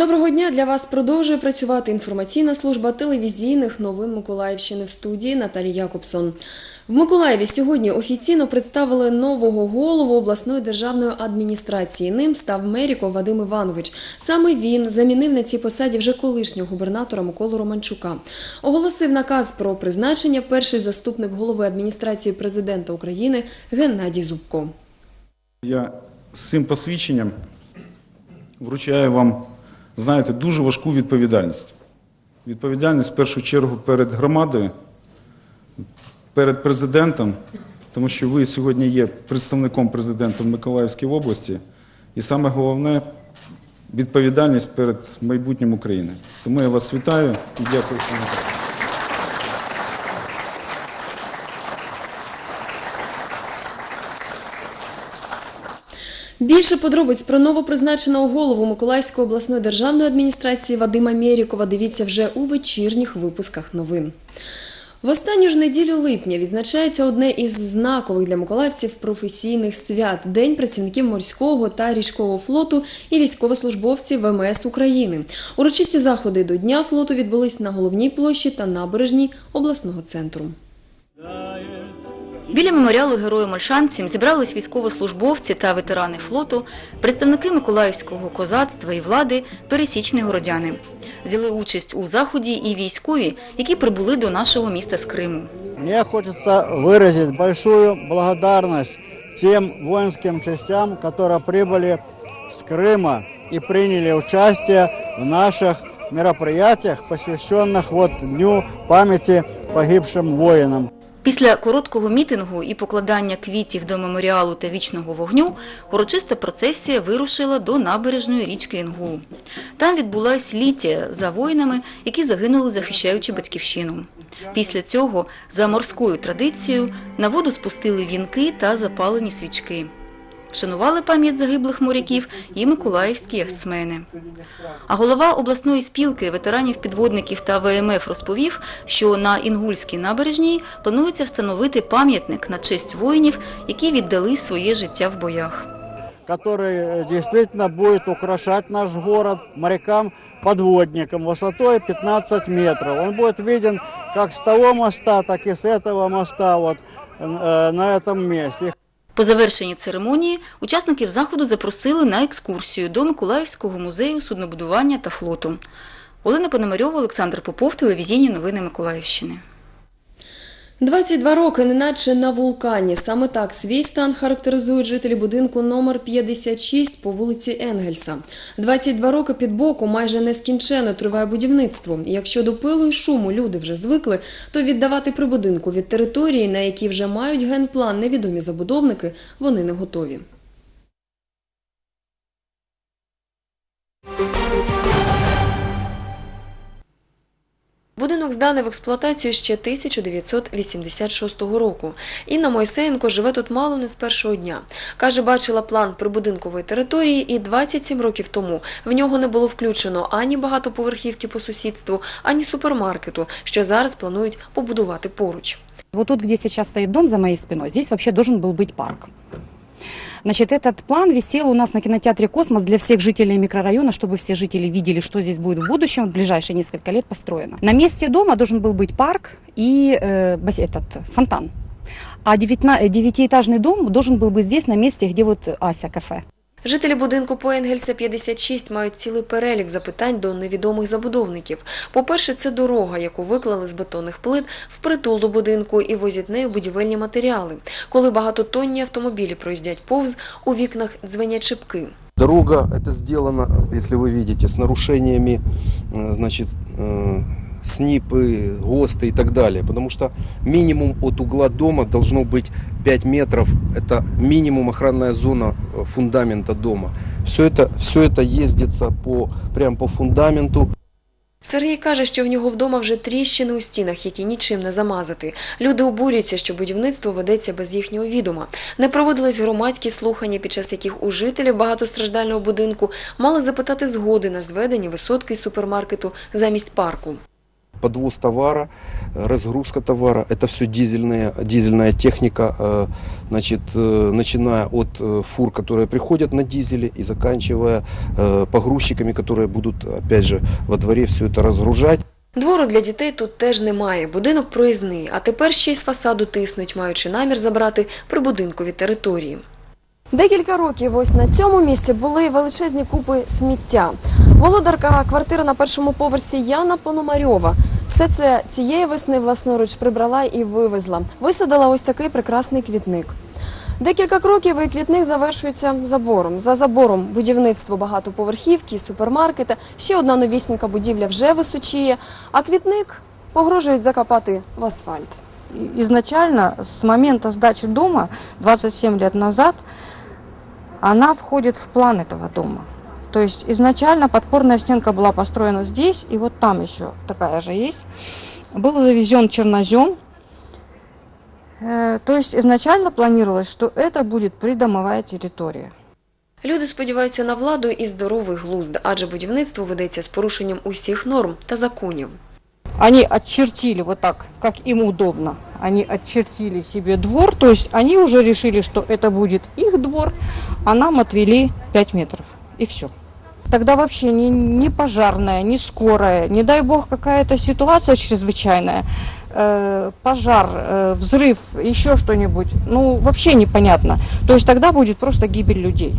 Доброго дня для вас продовжує працювати інформаційна служба телевізійних новин Миколаївщини в студії Наталії Якобсон. В Миколаєві сьогодні офіційно представили нового голову обласної державної адміністрації. Ним став Меріко Вадим Іванович. Саме він замінив на цій посаді вже колишнього губернатора Миколу Романчука. Оголосив наказ про призначення перший заступник голови адміністрації президента України Геннадій Зубко. Я з цим посвідченням вручаю вам, знаєте, дуже важку відповідальність. Відповідальність в першу чергу перед громадою, перед президентом, тому що ви сьогодні є представником президента в Миколаївській області, і саме головне відповідальність перед майбутнім України. Тому я вас вітаю і дякую, що ви так. Більше подробиць про новопризначеного голову Миколаївської обласної державної адміністрації Вадима Мєрікова дивіться вже у вечірніх випусках новин. В останню ж неділю липня відзначається одне із знакових для миколаївців професійних свят День працівників морського та річкового флоту і військовослужбовців ВМС України. Урочисті заходи до Дня флоту відбулись на головній площі та набережній обласного центру. Біля меморіалу герою Мольшанцям зібрались військовослужбовці та ветерани флоту, представники Миколаївського козацтва і влади, пересічні городяни. Взяли участь у заході і військові, які прибули до нашого міста з Криму. Мне хочется выразить большую благодарность тем воинским частям, которые прибыли с Крыма и приняли участие в наших мероприятиях, посвященных вот Дню памяти погибшим воинам. Після короткого мітингу і покладання квітів до меморіалу та вічного вогню урочиста процесія вирушила до набережної річки Інгул. Там відбулась літія за воїнами, які загинули, захищаючи батьківщину. Після цього, за морською традицією, на воду спустили вінки та запалені свічки. Вшанували пам'ять загиблих моряків і миколаївські яхтсмени. А голова обласної спілки ветеранів-підводників та ВМФ розповів, що на Інгульській набережній планується встановити пам'ятник на честь воїнів, які віддали своє життя в боях. который э, действительно будет украшать наш город морякам-подводникам высотой 15 метров. Он будет виден как с того моста, так и с этого моста вот, э, на этом месте. По завершенні церемонії учасників заходу запросили на екскурсію до Миколаївського музею суднобудування та флоту. Олена Пономарьова, Олександр Попов, телевізійні новини Миколаївщини. 22 роки, неначе на вулкані. Саме так свій стан характеризують жителі будинку номер 56 по вулиці Енгельса. 22 роки під боку майже нескінченно триває будівництво. Якщо до пилу і шуму люди вже звикли, то віддавати прибудинку від території, на якій вже мають генплан невідомі забудовники, вони не готові. Будинок зданий в експлуатацію ще 1986 року. Інна Мойсеєнко живе тут мало не з першого дня. Каже, бачила план прибудинкової території і 27 років тому в нього не було включено ані багатоповерхівки по сусідству, ані супермаркету, що зараз планують побудувати поруч. Вот тут, где сейчас стоит дом за моей спиной, здесь вообще должен был быть парк. Значит, этот план висел у нас на кинотеатре «Космос» для всех жителей микрорайона, чтобы все жители видели, что здесь будет в будущем, в ближайшие несколько лет построено. На месте дома должен был быть парк и э, бас- этот, фонтан. А девятна- э, девятиэтажный дом должен был быть здесь, на месте, где вот Ася кафе. Жителі будинку по Енгельса 56 мають цілий перелік запитань до невідомих забудовників. По-перше, це дорога, яку виклали з бетонних плит впритул до будинку і возять нею будівельні матеріали. Коли багатотонні автомобілі проїздять повз, у вікнах дзвенять шибки. Дорога это сделана, если вы видите, с нарушениями, э, значит, э, снипы, ГОСТы и так далее. Потому что минимум от угла дома должно быть 5 метров. Это минимум охранная зона э, фундамента дома. Все это, все это ездится по, прям по фундаменту. Сергій каже, що в нього вдома вже тріщини у стінах, які нічим не замазати. Люди обурюються, що будівництво ведеться без їхнього відома. Не проводились громадські слухання, під час яких у жителів багатостраждального будинку мали запитати згоди на зведення висотки із супермаркету замість парку. подвоз товара, э, разгрузка товара. Это все дизельная, дизельная техника, э, значит, э, начиная от э, фур, которые приходят на дизеле и заканчивая э, погрузчиками, которые будут, опять же, во дворе все это разгружать. Двору для дітей тут теж немає. Будинок проїзний, а тепер ще й з фасаду тиснуть, маючи намір забрати прибудинкові території. Декілька років ось на цьому місці були величезні купи сміття. Володарка квартири на першому поверсі Яна Пономарьова. все це цієї весни власноруч прибрала і вивезла. Висадила ось такий прекрасний квітник. Декілька кроків і квітник завершується забором. За забором будівництво багатоповерхівки, супермаркета. Ще одна новісінька будівля вже височіє, а квітник погрожують закопати в асфальт. Изначально, с момента сдачи дома, 27 лет назад, она входит в план этого дома. То есть изначально подпорная стенка была построена здесь, и вот там еще такая же есть. Был завезен чернозем. Э, То есть изначально планировалось, что это будет придомовая территория. Люди сподіваються на владу і здоровий глузд, адже будівництво ведеться з порушенням усіх норм та законів. Они очертили вот так, как им удобно. Они очертили себе двор, то есть они уже решили, что это будет их двор, а нам отвели 5 метров. И все. Тогда вообще ни, ни пожарная, ни скорая, не дай бог какая-то ситуация чрезвычайная, э, пожар, э, взрыв, еще что-нибудь, ну вообще непонятно. То есть тогда будет просто гибель людей.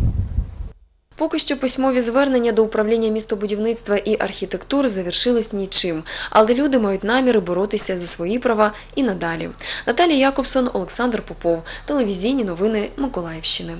Поки що письмові звернення до управління містобудівництва і архітектури завершились нічим, але люди мають наміри боротися за свої права і надалі. Наталія Якобсон, Олександр Попов, телевізійні новини Миколаївщини.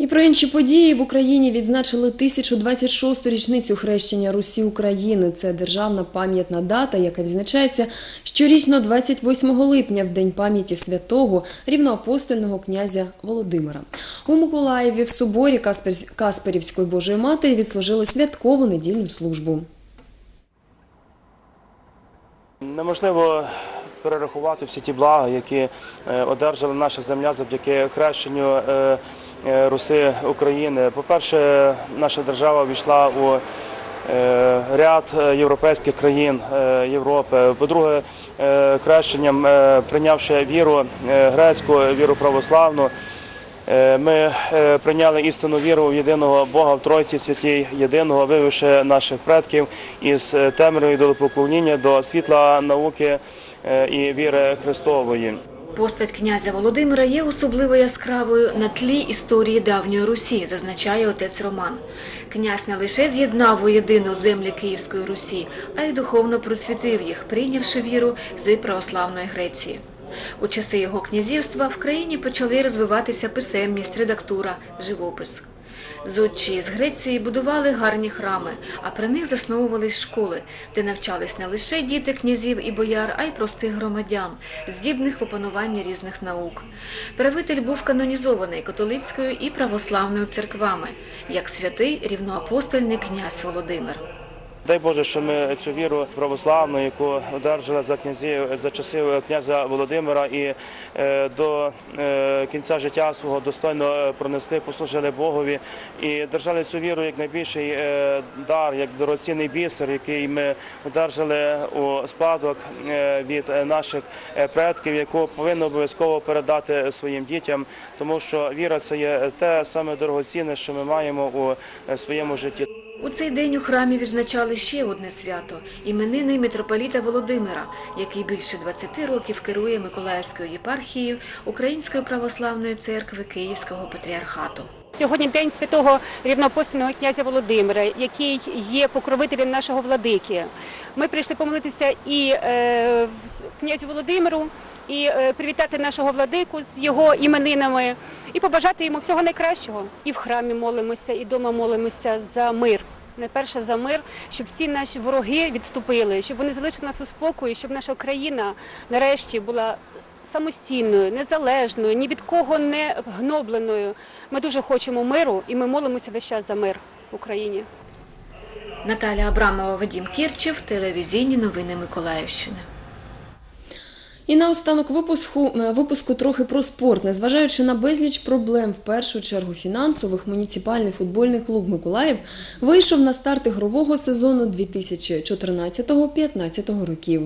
І про інші події в Україні відзначили 1026-ту річницю хрещення Русі України. Це державна пам'ятна дата, яка відзначається щорічно 28 липня, в день пам'яті святого рівноапостольного князя Володимира. У Миколаєві в соборі Каспер- Касперівської Божої Матері відслужили святкову недільну службу. Неможливо перерахувати всі ті блага, які е, одержала наша земля завдяки хрещенню е, Руси України. По-перше, наша держава війшла у е, ряд е, європейських країн е, Європи. По-друге, е, хрещенням е, прийнявши віру е, грецьку, віру православну. Е, Ми е, прийняли істинну віру в єдиного Бога в Тройці святій, єдиного, вивівши наших предків із е, темряви до поклоніння до світла науки е, і віри Христової. Постать князя Володимира є особливо яскравою на тлі історії давньої Русі, зазначає отець Роман. Князь не лише з'єднав воєдину землі Київської Русі, а й духовно просвітив їх, прийнявши віру з православної Греції. У часи його князівства в країні почали розвиватися писемність, редактура, живопис. Зодчі з Греції будували гарні храми, а при них засновувались школи, де навчались не лише діти князів і бояр, а й простих громадян, здібних в опануванні різних наук. Правитель був канонізований католицькою і православною церквами, як святий рівноапостольний князь Володимир. Дай Боже, що ми цю віру православну, яку одержали за князів за часів князя Володимира, і е, до е, кінця життя свого достойно пронесли, послужили Богові і держали цю віру як найбільший е, дар, як дорогоцінний бісер, який ми одержали у спадок від наших предків, яку повинно обов'язково передати своїм дітям, тому що віра це є те саме дорогоцінне, що ми маємо у своєму житті. У цей день у храмі відзначали ще одне свято іменини митрополіта Володимира, який більше 20 років керує Миколаївською єпархією Української православної церкви Київського патріархату. Сьогодні день святого рівноапостольного князя Володимира, який є покровителем нашого владики. Ми прийшли помолитися і е, князю Володимиру, і е, привітати нашого владику з його іменинами, і побажати йому всього найкращого. І в храмі молимося, і вдома молимося за мир. Найперше за мир, щоб всі наші вороги відступили, щоб вони залишили нас у спокої, щоб наша країна нарешті була самостійною, незалежною, ні від кого не гнобленою. Ми дуже хочемо миру, і ми молимося весь час за мир в Україні. Наталя Абрамова, Вадім Кірчев, телевізійні новини Миколаївщини. І наостанок випуску, е, випуску трохи про спорт. Незважаючи на безліч проблем, в першу чергу фінансових, муніципальний футбольний клуб Миколаїв вийшов на старт ігрового сезону 2014-2015 років.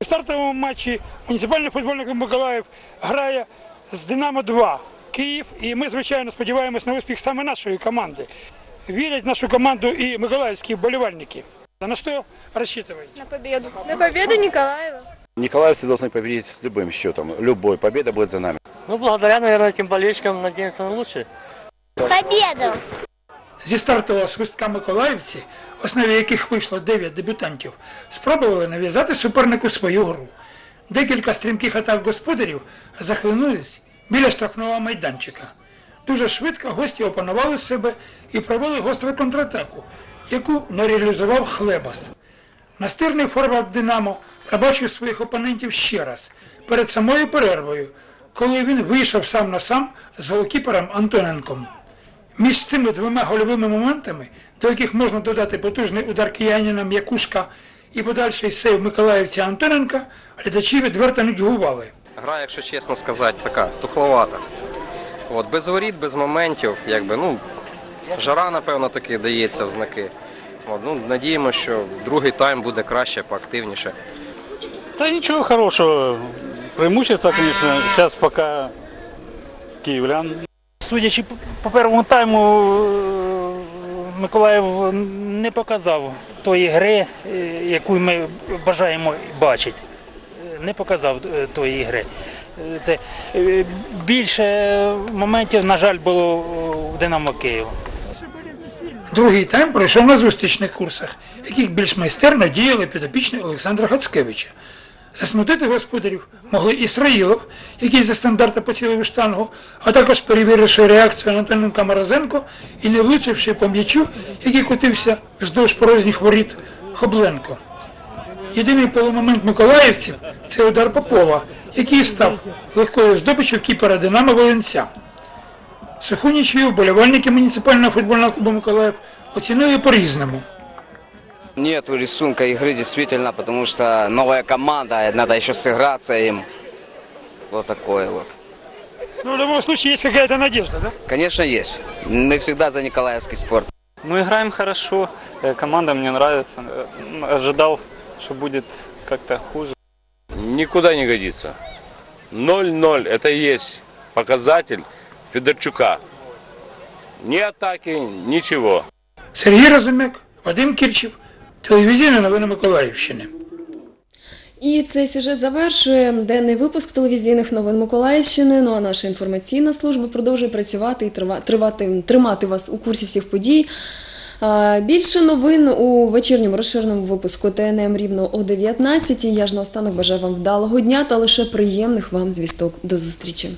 У стартовому матчі муніципальний футбольний клуб Миколаїв грає з Динамо-2 Київ. І ми, звичайно, сподіваємось на успіх саме нашої команди. Вірять в нашу команду і миколаївські вболівальники. А на що розчитувати? На победу. На победу Николаева. Николаевцы должны победить с любым счетом. Любой. Победа будет за нами. Ну, благодаря, наверное, этим болельщикам надеемся на лучшее. Победу. Зі стартового свистка Миколаївці, в основі яких вийшло 9 дебютантів, спробували нав'язати супернику свою гру. Декілька стрімких атак господарів захлинулись біля штрафного майданчика. Дуже швидко гості опанували себе і провели гостру контратаку, яку не реалізував Хлебас. Настирний форвард Динамо пробачив своїх опонентів ще раз перед самою перервою, коли він вийшов сам на сам з голкіпером Антоненком. Між цими двома гольовими моментами, до яких можна додати потужний удар киянина М'якушка і подальший сейв Миколаївця Антоненка, глядачі відверто нудьгували. Гра, якщо чесно сказати, така тухловата. От, без воріт, без моментів, якби, ну, жара, напевно, таки дається в знаки. От, ну, надіємося, що другий тайм буде краще, поактивніше. Та нічого хорошого. Преимущество, звісно, зараз поки київлян. Судячи по- першому тайму, е, Миколаїв не показав тої гри, е, яку ми бажаємо бачити. Е, Не показав тої гри. Це більше моментів, на жаль, було в Динамо Києва. Другий тайм пройшов на зустрічних курсах, яких більш майстерно діяли підопічні Олександра Хацкевича. Засмутити господарів могли Ісраїлов, який за стандарти поцілив у штангу, а також перевіривши реакцію Антоненка Морозенко і не влучивши по м'ячу, який котився вздовж порожніх воріт Хобленко. Єдиний полумомент миколаївців це удар Попова, який став легкою здобиччю кіпера Динамо Волинця. Суху нічию вболівальники муніципального футбольного клубу Миколаїв оцінили по-різному. Нету рисунка игры действительно, потому что новая команда, надо еще сыграться им. Вот такое вот. Ну, в любом случае, есть какая-то надежда, да? Конечно, есть. Мы всегда за Николаевский спорт. Мы играем хорошо, э, команда мне нравится. Э, Ожидал, что будет как-то хуже. Никуда не годится. 0-0 это и есть показатель Федорчука. Ни атаки, ничего. Сергій Разумяк, Вадим Кірчів, телевізійні новини Миколаївщини. І цей сюжет завершує денний випуск телевізійних новин Миколаївщини. Ну а наша інформаційна служба продовжує працювати і тривати, тримати вас у курсі всіх подій. Більше новин у вечірньому розширеному випуску ТНМ рівно о 19 Я ж наостанок бажаю вам вдалого дня та лише приємних вам звісток. До зустрічі.